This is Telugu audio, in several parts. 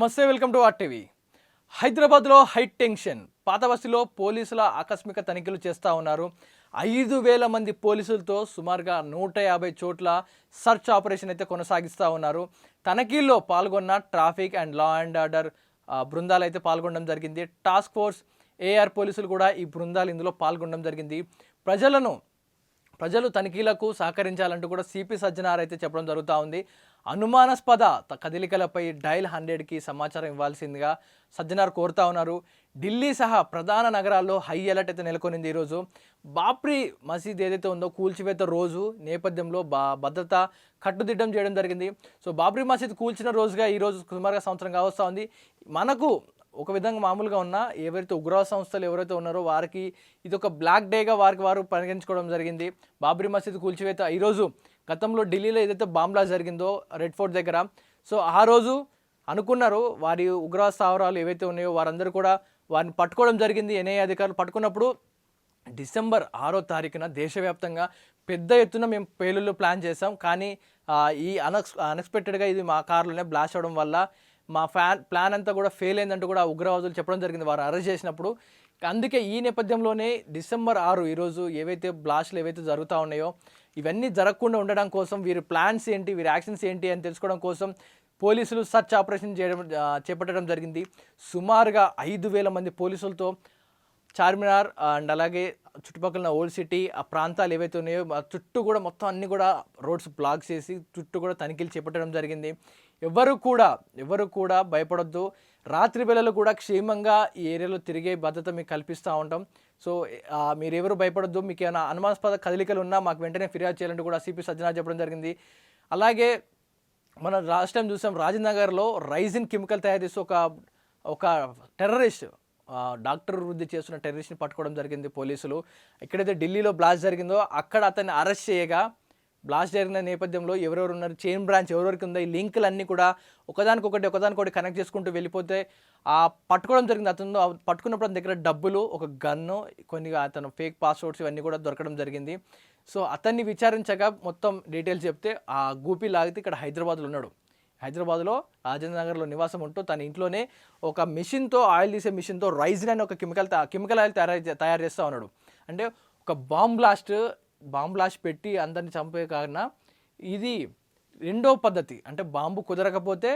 నమస్తే వెల్కమ్ టు ఆర్టీవీ హైదరాబాద్లో హై టెన్షన్. పాత పోలీసుల ఆకస్మిక తనిఖీలు చేస్తూ ఉన్నారు. ఐదు వేల మంది పోలీసులతో సుమారుగా నూట యాభై చోట్ల సర్చ్ ఆపరేషన్ అయితే కొనసాగిస్తూ ఉన్నారు. తనిఖీల్లో పాల్గొన్న traffic and law and order బృందాలు అయితే పాల్గొనడం జరిగింది. టాస్క్ ఫోర్స్ ఏఆర్ పోలీసులు కూడా ఈ బృందాలు ఇందులో పాల్గొనడం జరిగింది. ప్రజలను ప్రజలు తనిఖీలకు సహకరించాలంటూ కూడా సిపి సజ్జనార్ అయితే చెప్పడం జరుగుతూ ఉంది. అనుమానాస్పద త- కదలికలపై డైల్ హండ్రెడ్కి సమాచారం ఇవ్వాల్సిందిగా సజ్జనార్ కోరుతా ఉన్నారు. ఢిల్లీ సహా ప్రధాన నగరాల్లో హై అలర్ట్ అయితే నెలకొనింది ఈరోజు. బాప్రీ మసీద్ ఏదైతే ఉందో కూల్చివేత రోజు నేపథ్యంలో బా భద్రత కట్టుదిట్టం చేయడం జరిగింది. సో బాబ్రీ మసీద్ కూల్చిన రోజుగా ఈరోజు సుమారుగా సంవత్సరం కావస్తూ ఉంది. మనకు ఒక విధంగా మామూలుగా ఉన్న ఎవరైతే ఉగ్రవాద సంస్థలు ఎవరైతే ఉన్నారో వారికి ఇది ఒక బ్లాక్ డేగా వారికి వారు పరిగణించుకోవడం జరిగింది. బాబ్రీ మసీద్ కూల్చివేత ఈరోజు గతంలో ఢిల్లీలో ఏదైతే బాంబ్లా జరిగిందో రెడ్ ఫోర్ట్ దగ్గర సో ఆ రోజు అనుకున్నారు వారి ఉగ్రవాద స్థావరాలు ఏవైతే ఉన్నాయో వారందరూ కూడా వారిని పట్టుకోవడం జరిగింది. ఎన్ఐఏ అధికారులు పట్టుకున్నప్పుడు డిసెంబర్ ఆరో తారీఖున దేశవ్యాప్తంగా పెద్ద ఎత్తున మేము పేలుళ్ళు ప్లాన్ చేసాం కానీ ఈ అనెక్స్ అన్ఎక్స్పెక్టెడ్గా ఇది మా కారులోనే బ్లాస్ట్ అవడం వల్ల మా ఫ్యాన్ ప్లాన్ అంతా కూడా ఫెయిల్ అయిందంటూ కూడా ఉగ్రవాదులు చెప్పడం జరిగింది. వారు అరెస్ట్ చేసినప్పుడు అందుకే ఈ నేపథ్యంలోనే డిసెంబర్ ఆరు ఈరోజు ఏవైతే బ్లాస్ట్లు ఏవైతే జరుగుతూ ఉన్నాయో ఇవన్నీ జరగకుండా ఉండడం కోసం వీరి ప్లాన్స్ ఏంటి వీరి యాక్షన్స్ ఏంటి అని తెలుసుకోవడం కోసం పోలీసులు సర్చ్ ఆపరేషన్ చేయడం చేపట్టడం జరిగింది. సుమారుగా ఐదు వేల మంది పోలీసులతో చార్మినార్ అండ్ అలాగే చుట్టుపక్కల ఉన్న ఓల్డ్ సిటీ ఆ ప్రాంతాలు ఏవైతే ఉన్నాయో చుట్టూ కూడా మొత్తం అన్ని కూడా రోడ్స్ బ్లాక్ చేసి చుట్టూ కూడా తనిఖీలు చేపట్టడం జరిగింది. ఎవరు కూడా ఎవరు కూడా భయపడొద్దు. రాత్రి వేళలు కూడా క్షేమంగా ఈ ఏరియాలో తిరిగే భద్రత మీకు కల్పిస్తూ ఉంటాం. సో మీరెవరు మీరు ఎవరు భయపడొద్దు. మీకు ఏమైనా అనుమానాస్పద కదలికలు ఉన్నా మాకు వెంటనే ఫిర్యాదు చేయాలంటూ కూడా సిపి సజ్జనా చెప్పడం జరిగింది. అలాగే మన లాస్ట్ టైం చూసాం రాజనగర్లో రైజిన్ కెమికల్ తయారు చేసి ఒక ఒక టెర్రరిస్ట్ డాక్టర్ వృద్ధి చేస్తున్న టెర్రరిస్ట్ని పట్టుకోవడం జరిగింది పోలీసులు. ఎక్కడైతే ఢిల్లీలో బ్లాస్ట్ జరిగిందో అక్కడ అతన్ని అరెస్ట్ చేయగా బ్లాస్ట్ జరిగిన నేపథ్యంలో ఎవరెవరు ఉన్నారు చైన్ బ్రాంచ్ ఎవరెవరికి ఉందో ఈ లింకులు అన్నీ కూడా ఒకదానికొకటి ఒకదానికొకటి కనెక్ట్ చేసుకుంటూ వెళ్ళిపోతే ఆ పట్టుకోవడం జరిగింది. అతను పట్టుకున్నప్పుడు అతని దగ్గర డబ్బులు ఒక గన్ను కొన్ని అతను ఫేక్ పాస్వర్డ్స్ ఇవన్నీ కూడా దొరకడం జరిగింది. సో అతన్ని విచారించగా మొత్తం డీటెయిల్స్ చెప్తే ఆ గూపి లాగితే ఇక్కడ హైదరాబాద్లో ఉన్నాడు. హైదరాబాద్లో రాజేంద్రనగర్లో నివాసం ఉంటూ తన ఇంట్లోనే ఒక మిషన్తో ఆయిల్ తీసే మిషన్తో రైజిన్ అనే ఒక కెమికల్ కెమికల్ ఆయిల్ తయారు చే- తయారు చేస్తూ ఉన్నాడు. అంటే ఒక బాంబ్ బ్లాస్ట్ బాంబ్ బ్లాస్ట్ పెట్టి అందరిని చంపే కాకుండా ఇది రెండో పద్ధతి. అంటే బాంబు కుదరకపోతే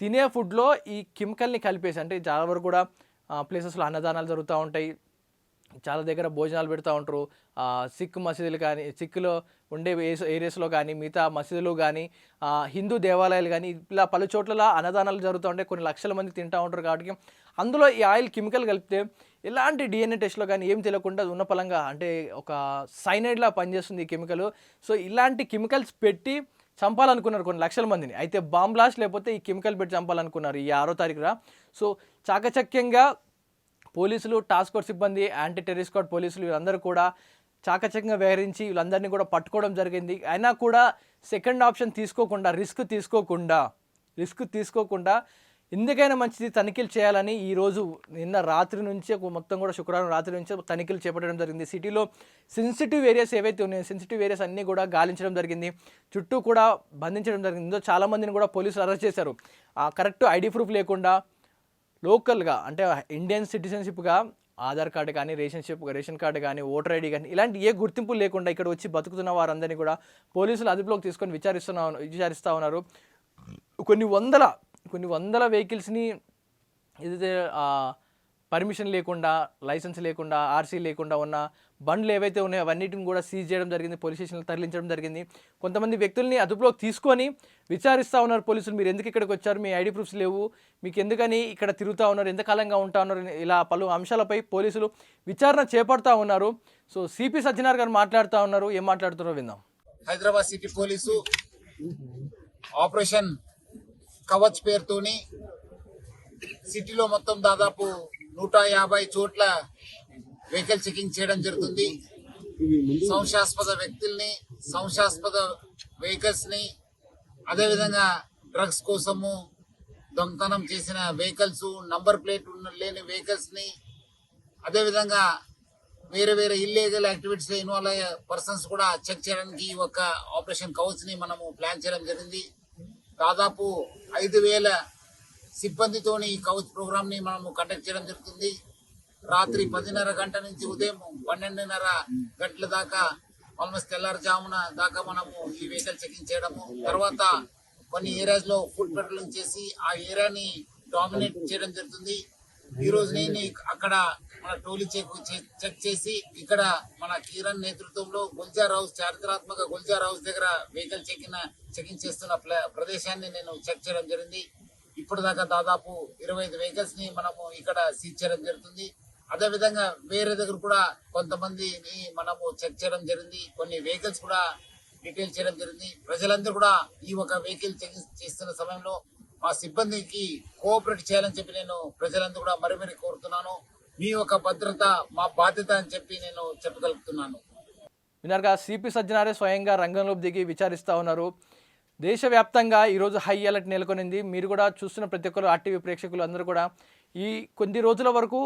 తినే ఫుడ్లో ఈ కెమికల్ని కలిపేసి అంటే చాలా వరకు కూడా ప్లేసెస్లో అన్నదానాలు జరుగుతూ ఉంటాయి. చాలా దగ్గర భోజనాలు పెడతా ఉంటారు. సిక్ మసీదులు కానీ సిక్కులో ఉండే ఏరియాస్లో కానీ మిగతా మసీదులు కానీ హిందూ దేవాలయాలు కానీ ఇలా పలు చోట్ల అన్నదానాలు జరుగుతూ ఉంటాయి. కొన్ని లక్షల మంది తింటూ ఉంటారు కాబట్టి అందులో ఈ ఆయిల్ కెమికల్ కలిపితే ఎలాంటి డిఎన్ఏ టెస్ట్లో కానీ ఏం తెలియకుండా ఉన్న పలంగా అంటే ఒక సైనైడ్లా పనిచేస్తుంది ఈ కెమికల్ సో ఇలాంటి కెమికల్స్ పెట్టి చంపాలనుకున్నారు కొన్ని లక్షల మందిని. అయితే బాంబ్ బ్లాస్ట్ లేకపోతే ఈ కెమికల్ పెట్టి చంపాలనుకున్నారు ఈ ఆరో తారీఖున. సో చాకచక్యంగా పోలీసులు టాస్క్ ఫోర్స్ సిబ్బంది యాంటీ టెర్రరిస్ట్ స్క్వాడ్ పోలీసులు వీళ్ళందరూ కూడా చాకచక్యంగా వ్యవహరించి వీళ్ళందరినీ కూడా పట్టుకోవడం జరిగింది. అయినా కూడా సెకండ్ ఆప్షన్ తీసుకోకుండా రిస్క్ తీసుకోకుండా రిస్క్ తీసుకోకుండా ఎందుకైనా మంచిది తనిఖీలు చేయాలని ఈరోజు నిన్న రాత్రి నుంచి మొత్తం కూడా శుక్రవారం రాత్రి నుంచి తనిఖీలు చేపట్టడం జరిగింది. సిటీలో సెన్సిటివ్ ఏరియాస్ ఏవైతే ఉన్నాయో సెన్సిటివ్ ఏరియాస్ అన్నీ కూడా గాలించడం జరిగింది. చుట్టూ కూడా బంధించడం జరిగింది. ఇందులో చాలామందిని కూడా పోలీసులు అరెస్ట్ చేశారు. కరెక్ట్ ఐడి ప్రూఫ్ లేకుండా లోకల్గా అంటే ఇండియన్ సిటిజన్షిప్గా ఆధార్ కార్డు కానీ రేషన్షిప్ రేషన్ కార్డు కానీ ఓటర్ ఐడి కానీ ఇలాంటి ఏ గుర్తింపు లేకుండా ఇక్కడ వచ్చి బతుకుతున్న వారందరినీ కూడా పోలీసులు అదుపులోకి తీసుకొని విచారిస్తున్నా విచారిస్తూ ఉన్నారు. కొన్ని వందల కొన్ని వందల వెహికల్స్ని ఏదైతే పర్మిషన్ లేకుండా లైసెన్స్ లేకుండా ఆర్సీ లేకుండా ఉన్న బండ్లు ఏవైతే ఉన్నాయో అవన్నిటిని కూడా సీజ్ చేయడం జరిగింది పోలీస్ స్టేషన్లో తరలించడం జరిగింది. కొంతమంది వ్యక్తుల్ని అదుపులోకి తీసుకొని విచారిస్తూ ఉన్నారు పోలీసులు. మీరు ఎందుకు ఇక్కడికి వచ్చారు? మీ ఐడి ప్రూఫ్స్ లేవు. మీకు ఎందుకని ఇక్కడ తిరుగుతూ ఉన్నారు? ఎంతకాలంగా ఉంటా ఉన్నారు? ఇలా పలు అంశాలపై పోలీసులు విచారణ చేపడతా ఉన్నారు. సో సిపి సత్యనారాయణ గారు మాట్లాడుతూ ఉన్నారు. ఏం మాట్లాడుతున్నారో విందాం. Hyderabad city police operation Kavach పేరుతోని సిటీలో మొత్తం దాదాపు నూట యాభై చోట్ల వెహికల్ చెకింగ్ చేయడం జరుగుతుంది. సంశయాస్పద వ్యక్తుల్ని సంశయాస్పద వెహికల్స్ని అదేవిధంగా డ్రగ్స్ కోసము దొంగతనం చేసిన వెహికల్స్ నంబర్ ప్లేట్ ఉన్న లేని వెహికల్స్ని అదేవిధంగా వేరే వేరే ఇల్లీగల్ యాక్టివిటీస్ ఇన్వాల్వ్ అయ్యే పర్సన్స్ కూడా చెక్ చేయడానికి ఈ ఒక ఆపరేషన్ కౌచ్ని మనము ప్లాన్ చేయడం జరిగింది. దాదాపు ఐదు వేల సిబ్బందితోని ఈ కవచ్ ప్రోగ్రామ్ని మనము కండక్ట్ చేయడం జరుగుతుంది. రాత్రి పదిన్నర గంట నుంచి ఉదయం పన్నెండున్నర గంటల దాకా ఆల్మోస్ట్ తెల్లారుజామున దాకా మనము ఈ వెహికల్ చెకింగ్ చేయడము. తర్వాత కొన్ని ఏరియాస్లో ఫుడ్ పెట్రోలింగ్ చేసి ఆ ఏరియాని డామినేట్ చేయడం జరుగుతుంది. ఈ రోజు నేను అక్కడ మన టోలీ చెక్ చెక్ చేసి ఇక్కడ మన కిరణ్ నేతృత్వంలో గుల్జార్ హౌస్ చారిత్రాత్మక గుల్జార్ హౌస్ దగ్గర వెహికల్ చెక్కిన చెకింగ్ చేస్తున్న ప్రదేశాన్ని నేను చెక్ చేయడం జరిగింది. ఇప్పుడు దాకా దాదాపు ఇరవై ఐదు వెహికల్స్ని మనము ఇక్కడ సీజ్ చేయడం జరుగుతుంది. అదే విధంగా వేరే దగ్గర కూడా కొంతమందిని మనము చెక్ చేయడం జరిగింది. కొన్ని వెహికల్స్ కూడా డీటెయిల్ చేయడం జరిగింది. ప్రజలందరూ కూడా ఈ ఒక వెహికల్ చెక్ చేస్తున్న సమయంలో మా సిబ్బందికి కోఆపరేట్ చేయాలని చెప్పి నేను ప్రజలందరూ కూడా మరి మరి కోరుతున్నాను. మీ యొక్క భద్రత మా బాధ్యత అని చెప్పి నేను చెప్పగలుగుతున్నాను. విన్నారుగా సిపి సజ్జనారే స్వయంగా రంగంలోకి దిగి విచారిస్తూ ఉన్నారు. దేశవ్యాప్తంగా ఈరోజు హై అలర్ట్ నెలకొనింది. మీరు కూడా చూస్తున్న ప్రతి ఒక్కరు ఆర్టీవీ ప్రేక్షకులు అందరూ కూడా. ఈ కొద్ది రోజుల వరకు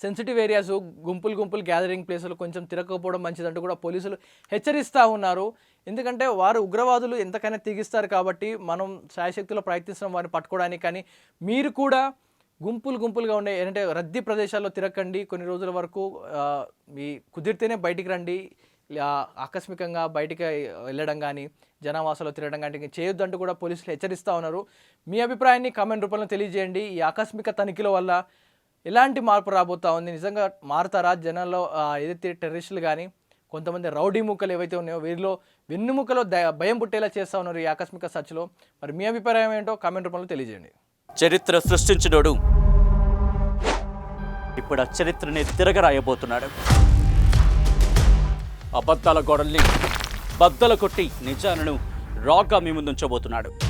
సెన్సిటివ్ ఏరియాస్ గుంపులు గుంపులు గ్యాదరింగ్ ప్లేసులు కొంచెం తిరగకపోవడం మంచిదంటూ కూడా పోలీసులు హెచ్చరిస్తూ ఉన్నారు. ఎందుకంటే వారు ఉగ్రవాదులు ఎంతకైనా తెగిస్తారు కాబట్టి మనం శాయశక్తిలో ప్రయత్నిస్తున్నాం వారిని పట్టుకోవడానికి కానీ మీరు కూడా గుంపులు గుంపులుగా ఉండే ఏంటంటే రద్దీ ప్రదేశాల్లో తిరగండి కొన్ని రోజుల వరకు మీ కుదిరితేనే బయటికి రండి. ఆకస్మికంగా బయటికి వెళ్ళడం కానీ జనావాసాలు తిరగడం కానీ చేయొద్దంటూ కూడా పోలీసులు హెచ్చరిస్తూ ఉన్నారు. మీ అభిప్రాయాన్ని కామెంట్ రూపంలో తెలియజేయండి. ఈ ఆకస్మిక తనిఖీల వల్ల ఎలాంటి మార్పు రాబోతా ఉంది? నిజంగా మారుతారా? జనాల్లో ఏదైతే టెర్రరిస్టులు కానీ కొంతమంది రౌడీ ముక్కలు ఏవైతే ఉన్నాయో వీరిలో వెన్నుముకలో ద- భయం పుట్టేలా చేస్తూ ఉన్నారు ఈ ఆకస్మిక సర్చ్లో. మరి మీ అభిప్రాయం ఏంటో కామెంట్ రూపంలో తెలియజేయండి. చరిత్ర సృష్టించినోడు ఇప్పుడు ఆ చరిత్రని తిరగరాయబోతున్నాడు. అబద్ధాల గోడల్ని బద్దల కొట్టి నిజాలను రాగ్గా మీ ముందుంచబోతున్నాడు.